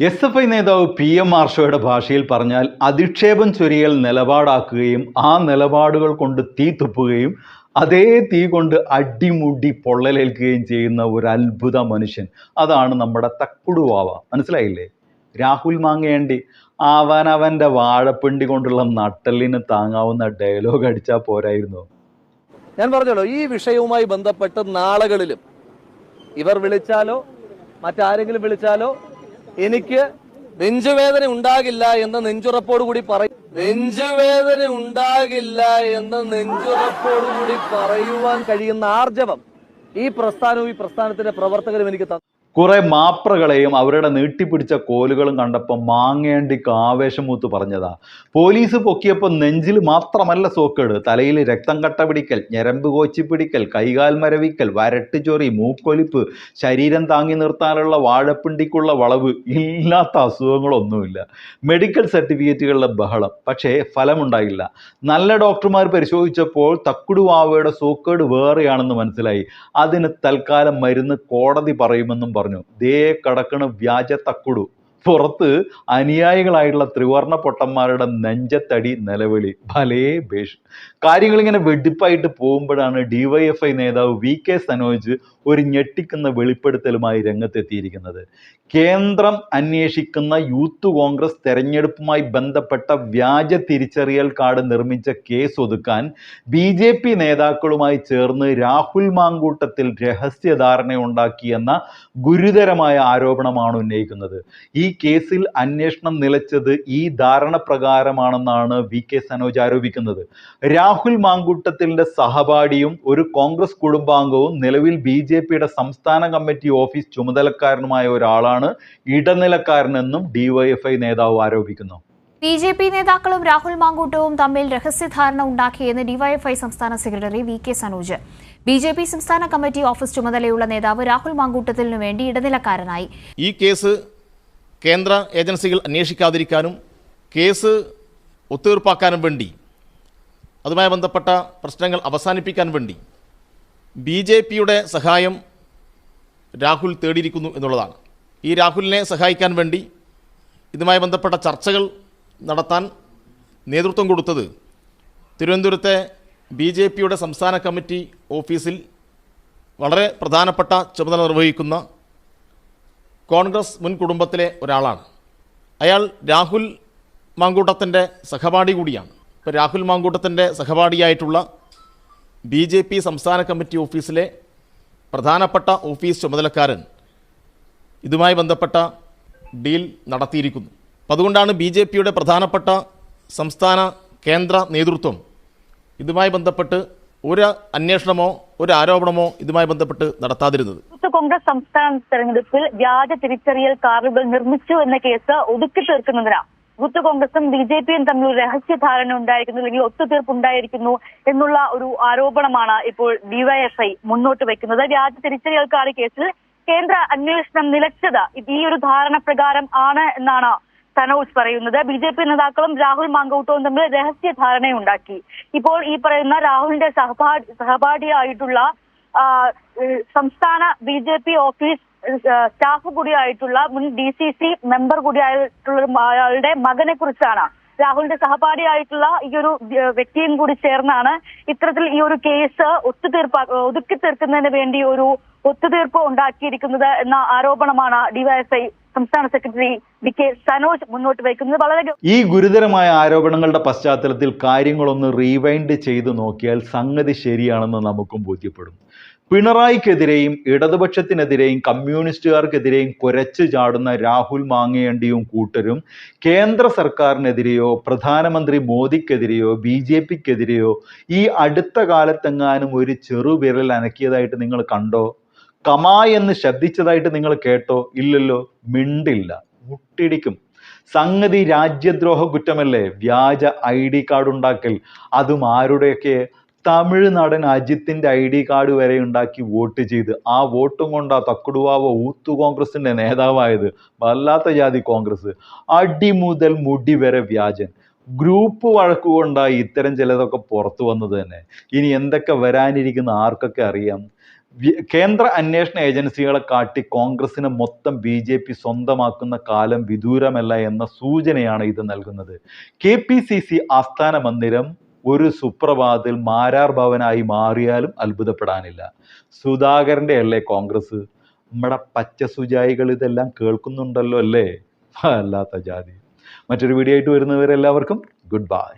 S F I നേതാവ് P M ആർഷോയുടെ ഭാഷയിൽ പറഞ്ഞാൽ അധിക്ഷേപം ചൊരിയൽ നിലപാടാക്കുകയും ആ നിലപാടുകൾ കൊണ്ട് തീ തുപ്പുകയും അതേ തീ കൊണ്ട് അടിമുടി പൊള്ളലേൽക്കുകയും ചെയ്യുന്ന ഒരു അത്ഭുത മനുഷ്യൻ. അതാണ് നമ്മുടെ തക്കുടുവാവ മനസ്സിലായില്ലേ? രാഹുൽ മാങ്ങേണ്ടി. അവനവന്റെ വാഴപ്പിണ്ടി കൊണ്ടുള്ള നട്ടലിന് താങ്ങാവുന്ന ഡയലോഗ് അടിച്ചാൽ പോരായിരുന്നു. ഞാൻ പറഞ്ഞല്ലോ ഈ വിഷയവുമായി ബന്ധപ്പെട്ട് നാളുകളിലും ഇവർ വിളിച്ചാലോ മറ്റാരെങ്കിലും വിളിച്ചാലോ എനിക്ക് നെഞ്ചുവേദന ഉണ്ടാകില്ല എന്ന് എന്ന നെഞ്ചുറപ്പോടുകൂടി പറയും. നെഞ്ചുവേദന ഉണ്ടാകില്ല എന്ന നെഞ്ചുറപ്പോടുകൂടി പറയുവാൻ കഴിയുന്ന ആർജവം ഈ പ്രസ്ഥാനവും ഈ പ്രസ്ഥാനത്തിന്റെ പ്രവർത്തകരും എനിക്ക് തന്നു. കുറെ മാപ്രകളെയും അവരുടെ നീട്ടിപ്പിടിച്ച കോലുകളും കണ്ടപ്പോൾ മാങ്ങേണ്ടിക്ക് ആവേശം മൂത്ത് പറഞ്ഞതാ. പോലീസ് പൊക്കിയപ്പോൾ നെഞ്ചിൽ മാത്രമല്ല സോക്കേട്. തലയിൽ രക്തം കട്ട പിടിക്കൽ ഞരമ്പ് കോച്ചി പിടിക്കൽ കൈകാൽ മരവിക്കൽ വരട്ട് ചൊറി മൂക്കൊലിപ്പ് ശരീരം താങ്ങി നിർത്താനുള്ള വാഴപ്പിണ്ടിക്കുള്ള വളവ് ഇല്ലാത്ത അസുഖങ്ങളൊന്നുമില്ല. മെഡിക്കൽ സർട്ടിഫിക്കറ്റുകളുടെ ബഹളം. പക്ഷേ ഫലമുണ്ടായില്ല. നല്ല ഡോക്ടർമാർ പരിശോധിച്ചപ്പോൾ തക്കുടുവാവയുടെ സോക്കേട് വേറെയാണെന്ന് മനസ്സിലായി. അതിന് തൽക്കാലം മരുന്ന് കോടതി പറയുമെന്നും പറഞ്ഞു. ദേ കടക്കണ് വ്യാജ തക്കുടു പുറത്ത് അനുയായികളായിട്ടുള്ള ത്രിവർണ പൊട്ടന്മാരുടെ നെഞ്ചത്തടി നിലവിളി. ഭലേ ഭേഷ്. കാര്യങ്ങൾ ഇങ്ങനെ വെടിപ്പായിട്ട് പോകുമ്പോഴാണ് ഡിവൈഎഫ്ഐ നേതാവ് വി കെ സനോജ് ഒരു ഞെട്ടിക്കുന്ന വെളിപ്പെടുത്തലുമായി രംഗത്തെത്തിയിരിക്കുന്നത്. കേന്ദ്രം അന്വേഷിക്കുന്ന യൂത്ത് കോൺഗ്രസ് തെരഞ്ഞെടുപ്പുമായി ബന്ധപ്പെട്ട വ്യാജ തിരിച്ചറിയൽ കാർഡ് നിർമ്മിച്ച കേസ് ഒതുക്കാൻ ബി ജെ പി നേതാക്കളുമായി ചേർന്ന് രാഹുൽ മാങ്കൂട്ടത്തിൽ രഹസ്യധാരണയുണ്ടാക്കിയെന്ന ഗുരുതരമായ ആരോപണമാണ് ഉന്നയിക്കുന്നത്. ഈ കേസിൽ അന്വേഷണം നിലച്ചത് ഈ ധാരണ പ്രകാരമാണെന്നാണ് വി കെ സനോജ് ആരോപിക്കുന്നത്. രാഹുൽ മാങ്കൂട്ടത്തിന്റെ സഹപാഠിയും ഒരു കോൺഗ്രസ് കുടുംബാംഗവും നിലവിൽ ബി ജെ പിയുടെ സംസ്ഥാന കമ്മിറ്റി ഓഫീസ് ചുമതലക്കാരനുമായ ഒരാളാണ് ഇടനിലക്കാരനെന്നും ഡിവൈഎഫ്ഐ നേതാവ് ആരോപിക്കുന്നു. ബി ജെ പി നേതാക്കളും രാഹുൽ മാങ്കൂട്ടവും തമ്മിൽ രഹസ്യധാരണ ഉണ്ടാക്കിയെന്ന് ഡിവൈഎഫ്ഐ സംസ്ഥാന secretary V K Sanoj. B J P സംസ്ഥാന കമ്മിറ്റി ഓഫീസ് ചുമതലയുള്ള നേതാവ് രാഹുൽ മാങ്കൂട്ടത്തിനു വേണ്ടി ഇടനിലക്കാരനായി. ഈ കേസ് കേന്ദ്ര ഏജൻസികൾ അന്വേഷിക്കാതിരിക്കാനും കേസ് ഒത്തുതീർപ്പാക്കാനും വേണ്ടി അതുമായി ബന്ധപ്പെട്ട പ്രശ്നങ്ങൾ അവസാനിപ്പിക്കാൻ വേണ്ടി ബി ജെ പിയുടെ സഹായം രാഹുൽ തേടിയിരിക്കുന്നു എന്നുള്ളതാണ്. ഈ രാഹുലിനെ സഹായിക്കാൻ വേണ്ടി ഇതുമായി ബന്ധപ്പെട്ട ചർച്ചകൾ നടത്താൻ നേതൃത്വം കൊടുത്തത് തിരുവനന്തപുരത്തെ ബി ജെ പിയുടെ സംസ്ഥാന കമ്മിറ്റി ഓഫീസിൽ വളരെ പ്രധാനപ്പെട്ട ചുമതല നിർവഹിക്കുന്ന കോൺഗ്രസ് മുൻ കുടുംബത്തിലെ ഒരാളാണ്. അയാൾ രാഹുൽ മാങ്കൂട്ടത്തിന്റെ സഹപാഠി കൂടിയാണ്. ഇപ്പോൾ രാഹുൽ മാങ്കൂട്ടത്തിന്റെ സഹപാഠിയായിട്ടുള്ള ബി ജെ പി സംസ്ഥാന കമ്മിറ്റി ഓഫീസിലെ പ്രധാനപ്പെട്ട ഓഫീസ് ചുമതലക്കാരൻ ഇതുമായി ബന്ധപ്പെട്ട ഡീൽ നടത്തിയിരിക്കുന്നു. അപ്പം അതുകൊണ്ടാണ് ബി ജെ പിയുടെ പ്രധാനപ്പെട്ട സംസ്ഥാന കേന്ദ്ര നേതൃത്വം ഇതുമായി ബന്ധപ്പെട്ട് ഒരു അന്വേഷണമോ ഒരു ആരോപണമോ ഇതുമായി ബന്ധപ്പെട്ട് നടത്താതിരുന്നത്. കോൺഗ്രസ് സംസ്ഥാന തെരഞ്ഞെടുപ്പിൽ വ്യാജ തിരിച്ചറിയൽ കാർഡുകൾ നിർമ്മിച്ചു എന്ന കേസ് ഒതുക്കി തീർക്കുന്നതിന്. യൂത്ത് കോൺഗ്രസും ബി ജെ പിയും തമ്മിൽ രഹസ്യ ധാരണ ഉണ്ടായിരിക്കുന്നു അല്ലെങ്കിൽ ഒത്തുതീർപ്പ് ഉണ്ടായിരിക്കുന്നു എന്നുള്ള ഒരു ആരോപണമാണ് ഇപ്പോൾ ഡിവൈഎഫ്ഐ മുന്നോട്ട് വെക്കുന്നത്. വ്യാജ തിരിച്ചറിയൽ കാർഡ് കേസിൽ കേന്ദ്ര അന്വേഷണം നിലച്ചത് ഈ ഒരു ധാരണ പ്രകാരം ആണ് എന്നാണ് സനോജ് പറയുന്നത്. ബി ജെ പി നേതാക്കളും രാഹുൽ മാങ്കൌട്ടവും തമ്മിൽ രഹസ്യ ധാരണയുണ്ടാക്കി ഇപ്പോൾ ഈ പറയുന്ന രാഹുലിന്റെ സഹപാഠി സഹപാഠിയായിട്ടുള്ള സംസ്ഥാന B J P office staff കൂടിയായിട്ടുള്ള മുൻ ഡി സി സി മെമ്പർ കൂടിയായിട്ടുള്ള ആളുടെ മകനെ കുറിച്ചാണ് രാഹുലിന്റെ സഹപാഠിയായിട്ടുള്ള ഈ ഒരു വ്യക്തിയും കൂടി ചേർന്നാണ് ഇത്തരത്തിൽ ഈ ഒരു കേസ് ഒത്തുതീർപ്പാ ഒതുക്കി തീർക്കുന്നതിന് വേണ്ടി ഒരു ഒത്തുതീർപ്പ് ഉണ്ടാക്കിയിരിക്കുന്നത് എന്ന ആരോപണമാണ് ഡിവൈഎസ്ഐ സംസ്ഥാന സെക്രട്ടറി വി കെ സനോജ് മുന്നോട്ട് വയ്ക്കുന്നത്. വളരെ ഈ ഗുരുതരമായ ആരോപണങ്ങളുടെ പശ്ചാത്തലത്തിൽ കാര്യങ്ങളൊന്ന് റീവൈൻഡ് ചെയ്തു നോക്കിയാൽ സംഗതി ശരിയാണെന്ന് നമുക്കും ബോധ്യപ്പെടും. പിണറായിക്കെതിരെയും ഇടതുപക്ഷത്തിനെതിരെയും കമ്മ്യൂണിസ്റ്റുകാർക്കെതിരെയും കുരച്ചു ചാടുന്ന രാഹുൽ മാങ്ങയണ്ടിയും കൂട്ടരും കേന്ദ്ര സർക്കാരിനെതിരെയോ പ്രധാനമന്ത്രി മോദിക്കെതിരെയോ ബി ജെ പിക്കെതിരെയോ ഈ അടുത്ത കാലത്തെങ്ങാനും ഒരു ചെറുവിരൽ അനക്കിയതായിട്ട് നിങ്ങൾ കണ്ടോ? കമാ എന്ന് ശബ്ദിച്ചതായിട്ട് നിങ്ങൾ കേട്ടോ? ഇല്ലല്ലോ. മിണ്ടില്ല. മുട്ടിടിക്കും. സംഗതി രാജ്യദ്രോഹ കുറ്റമല്ലേ? വ്യാജ ഐ ഡി കാർഡ് ഉണ്ടാക്കൽ അതും ആരുടെയൊക്കെ തമിഴ് നടൻ അജിത്തിന്റെ ഐ ഡി കാർഡ് വരെ ഉണ്ടാക്കി വോട്ട് ചെയ്ത്. ആ വോട്ടും കൊണ്ടാ തക്കുടുവാവ ഊത്തു കോൺഗ്രസിന്റെ നേതാവായത്. വല്ലാത്ത ജാതി കോൺഗ്രസ്. അടി മുതൽ മുടി വരെ വ്യാജൻ. ഗ്രൂപ്പ് വഴക്കുകൊണ്ടായി ഇത്തരം ചിലതൊക്കെ പുറത്തു വന്നത് തന്നെ. ഇനി എന്തൊക്കെ വരാനിരിക്കുന്ന ആർക്കൊക്കെ അറിയാം. കേന്ദ്ര അന്വേഷണ ഏജൻസികളെ കാട്ടി കോൺഗ്രസിനെ മൊത്തം ബി ജെ പി സ്വന്തമാക്കുന്ന കാലം വിദൂരമല്ല എന്ന സൂചനയാണ് ഇത് നൽകുന്നത്. കെ പി സി സി ആസ്ഥാന മന്ദിരം ഒരു സുപ്രഭാതത്തിൽ മാരാർ ഭവനായി മാറിയാലും അത്ഭുതപ്പെടാനില്ല. സുധാകരന്റെ അല്ലേ കോൺഗ്രസ്? നമ്മുടെ പച്ച സുജായികൾ ഇതെല്ലാം കേൾക്കുന്നുണ്ടല്ലോ അല്ലേ? അല്ലാത്ത ജാതി. മറ്റൊരു വീഡിയോ ആയിട്ട് വരുന്നവരെല്ലാവർക്കും ഗുഡ് ബൈ